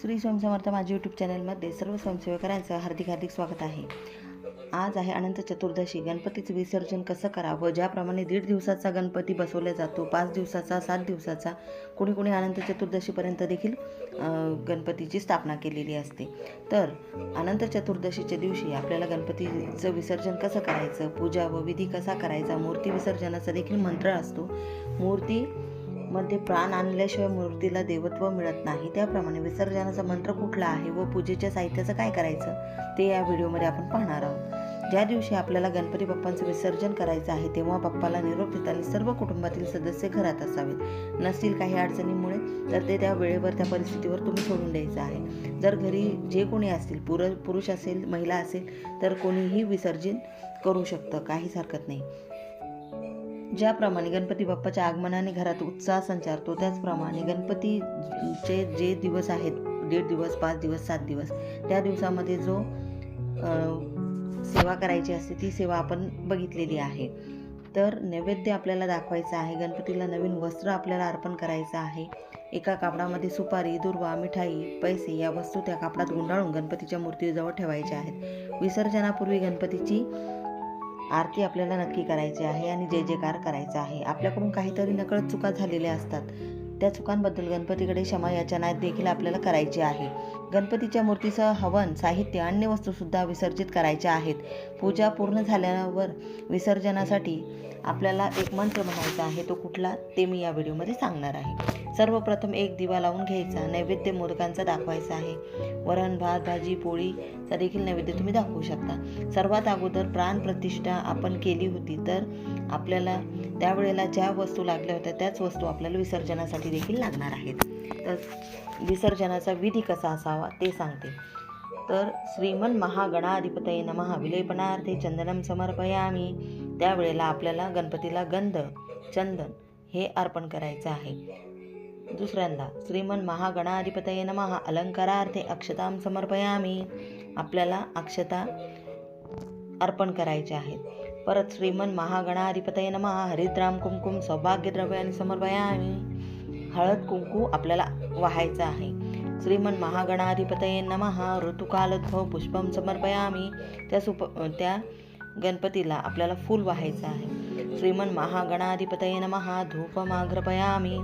श्री स्वयंसमर्थ माझ्या यूट्यूब चॅनलमध्ये सर्व स्वयंसेवकरांचं हार्दिक हार्दिक स्वागत आहे. आज आहे अनंत चतुर्दशी. गणपतीचं विसर्जन कसं करावं? ज्याप्रमाणे दीड दिवसाचा गणपती बसवला जातो पाच दिवसाचा सात दिवसाचा कोणी कोणी अनंत चतुर्दशीपर्यंत देखील गणपतीची स्थापना केलेली असते. तर अनंत चतुर्दशीच्या दिवशी आपल्याला गणपतीचं विसर्जन कसं करायचं? पूजा व विधी कसा करायचा? मूर्ती विसर्जनाचा देखील मंत्र असतो. मूर्ती मध्ये प्राण आणल्याशिवाय मूर्तीला देवत्व मिळत नाही. त्याप्रमाणे विसर्जनाचा मंत्र कुठला आहे व पूजेच्या साहित्याचं काय करायचं? ते या व्हिडिओमध्ये आपण पाहणार आहोत. ज्या दिवशी आपल्याला गणपती बाप्पांचं विसर्जन करायचं आहे तेव्हा बाप्पाला निरोप देताना सर्व कुटुंबातील सदस्य घरात असावेत. नसतील काही अडचणीमुळे तर ते त्या वेळेवर त्या परिस्थितीवर तुम्ही सोडून द्यायचं आहे. जर घरी जे कोणी असतील पुर पुरुष असेल महिला असेल तर कोणीही विसर्जन करू शकतं. काहीच हरकत नाही. ज्याप्रमाणे गणपती बाप्पाच्या आगमनाने घरात उत्साह संचारतो त्याचप्रमाणे गणपतीचे जे दिवस आहेत दीड दिवस पाच दिवस सात दिवस त्या दिवसामध्ये जो सेवा करायची असते ती सेवा आपण बघितलेली आहे. तर नैवेद्य आपल्याला दाखवायचं आहे गणपतीला नवीन वस्त्र आपल्याला अर्पण करायचं आहे. एका कापडामध्ये सुपारी दुर्वा मिठाई पैसे या वस्तू त्या कापडात गुंडाळून गणपतीच्या मूर्तीजवळ ठेवायच्या आहेत. विसर्जनापूर्वी गणपतीची आरती आपल्याला नक्की करायची आहे आणि जय जयकार करायचा आहे. आपल्याकडून काहीतरी नकळत चुका झालेल्या असतात. त्या चुकांबद्दल गणपतीकडे क्षमा याचना देखील आपल्याला करायची आहे. गणपतीच्या मूर्तीसह हवन साहित्य अन्य वस्तूसुद्धा विसर्जित करायच्या आहेत. पूजा पूर्ण झाल्यावर विसर्जनासाठी आपल्याला एक मंत्र म्हणायचा आहे. तो कुठला? ते मी या व्हिडिओमध्ये सांगणार आहे. सर्वप्रथम एक दिवा लावून घ्यायचा नैवेद्य मोदकांचा दाखवायचा आहे. वरण भात भाजी पोळीचा देखील नैवेद्य तुम्ही दाखवू शकता. सर्वात अगोदर प्राण प्रतिष्ठा आपण केली होती तर आपल्याला त्यावेळेला ज्या वस्तू लागल्या होत्या त्याच वस्तू आपल्याला विसर्जनासाठी देखील लागणार आहेत. तर विसर्जनाचा विधी कसा असावा ते सांगते. तर श्रीमन महागणाधिपतये नमः. विलेपनार्थे चंदनम समर्पयामी. त्यावेळेला आपल्याला गणपतीला गंध चंदन हे अर्पण करायचं आहे. दुसऱ्यांदा श्रीमन महागणाधिपतये नमः. अलंकारार्थे अक्षतां समर्पयामी. आपल्याला अक्षता अर्पण करायचे आहेत. परत श्रीमन महागणाधिपतये नमः. हरिद्राम कुंकुम सौभाग्यद्रव्याने समर्पयामी. हळद कुंकू आपल्याला वाहायचं आहे. श्रीमन महागणाधिपतये नमः. ऋतुकालोद्भव पुष्पम समर्पयामी. त्या सुप त्या गणपतीला आपल्याला फूल वाहायचं आहे. श्रीमन महागणाधिपतये नमः. धूपमाग्रपयामी.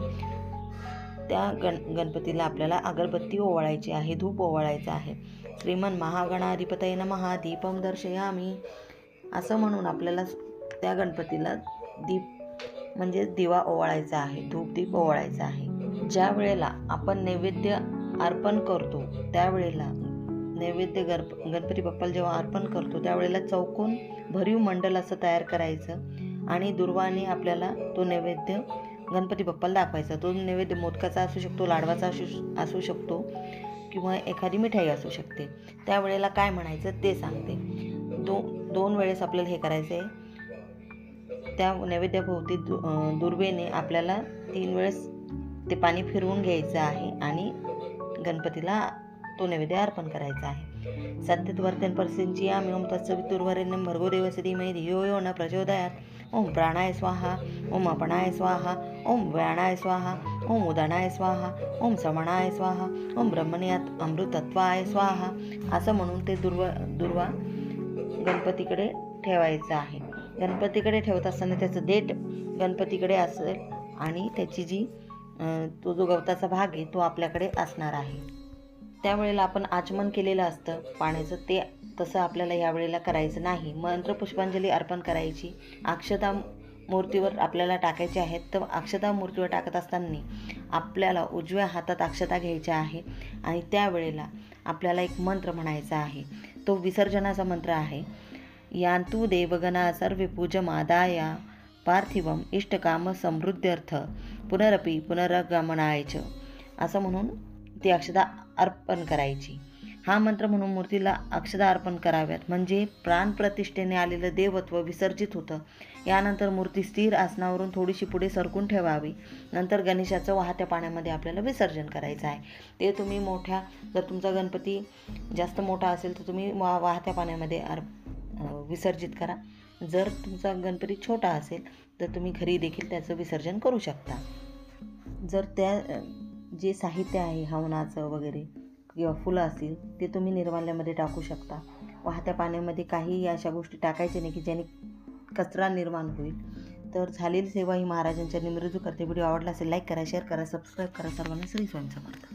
त्या गण गणपतीला आपल्याला अगरबत्ती ओवाळायची आहे धूप ओवाळायचं आहे. श्रीमन महागणाधिपतये महादीपम दीपम दर्शयामी. असं म्हणून आपल्याला त्या गणपतीला दीप म्हणजे दिवा ओवाळायचा आहे धूप दीप ओवाळायचा आहे. ज्या वेळेला आपण नैवेद्य अर्पण करतो त्यावेळेला नैवेद्य गणप गणपती बाप्पाला जेव्हा अर्पण करतो त्यावेळेला चौकोन भरीव मंडल असं तयार करायचं आणि दुर्वाने आपल्याला तो नैवेद्य गणपती बाप्पाला दाखवायचा. तो नैवेद्य मोदकाचा असू शकतो लाडवाचा असू असू शकतो किंवा एखादी मिठाई असू शकते. त्यावेळेला काय म्हणायचं ते सांगते. दो दोन वेळेस आपल्याला हे करायचं आहे त्या नैवेद्याभोवती दु दुर्वेने आपल्याला तीन वेळेस ते पाणी फिरवून घ्यायचं आहे आणि गणपतीला तो नैवेद्य अर्पण करायचा आहे. सत्यत वर्तन परसिंची आम्ही ओम तत्सवितुर्वरेण्यम भर्गो देवस्य धियो यो न प्रचोदयात. ओम प्राणाय स्वाहा ओम अपणाय स्वाहा ओम व्याणाय स्वाहा ओम उदाणाय स्वाहा ओम समणाय स्वाहा ओम ब्रह्मण्यात अमृतत्वाय स्वाहा असं म्हणून ते दुर्वा दुर्वा गणपतीकडे ठेवायचं आहे. गणपतीकडे ठेवत असताना त्याचं देठ गणपतीकडे असेल आणि त्याची जी तो जो गवताचा भाग आहे तो आपल्याकडे असणार आहे. त्यावेळेला आपण आचमन केलेलं असतं पाण्याचं ते तसं आपल्याला यावेळेला करायचं नाही. मंत्र पुष्पांजली अर्पण करायची. अक्षता मूर्तीवर आपल्याला टाकायचे आहेत. तर अक्षता मूर्तीवर टाकत असताना आपल्याला उजव्या हातात अक्षता घ्यायच्या आहे आणि त्यावेळेला आपल्याला एक मंत्र म्हणायचा आहे. तो विसर्जनाचा मंत्र आहे. यांतू देवगणा सर्वे पूजमादाया पार्थिवम इष्टकाम समृद्ध्यर्थ पुनरपि पुनरगमनायच असं म्हणून ती अक्षता अर्पण करायची. हा मंत्र म्हणून मूर्तीला अक्षदा अर्पण कराव्यात. म्हणजे प्राणप्रतिष्ठेने आलेलं देवत्व विसर्जित होतं. यानंतर मूर्ती स्थिर आसनावरून थोडीशी पुढे सरकून ठेवावी. नंतर गणेशाचं वाहत्या पाण्यामध्ये आपल्याला विसर्जन करायचं आहे. ते तुम्ही मोठ्या जर तुमचा गणपती जास्त मोठा असेल तर तुम्ही वा वाहत्या पाण्यामध्ये अर् विसर्जित करा. जर तुमचा गणपती छोटा असेल तर तुम्ही घरी देखील त्याचं विसर्जन करू शकता. जर त्या जे साहित्य आहे हवनाचं वगैरे किंवा फुलं असतील ते तुम्ही निर्माल्यामध्ये टाकू शकता. वाहत्या पाण्यामध्ये काहीही अशा गोष्टी टाकायच्या नाही की ज्याने कचरा निर्माण होईल. तर झालेली सेवा ही महाराजांच्या निमरुजू करते. व्हिडिओ आवडला असेल लाईक करा शेअर करा सबस्क्राईब करा. सर्वांना श्री स्वयं समर्थ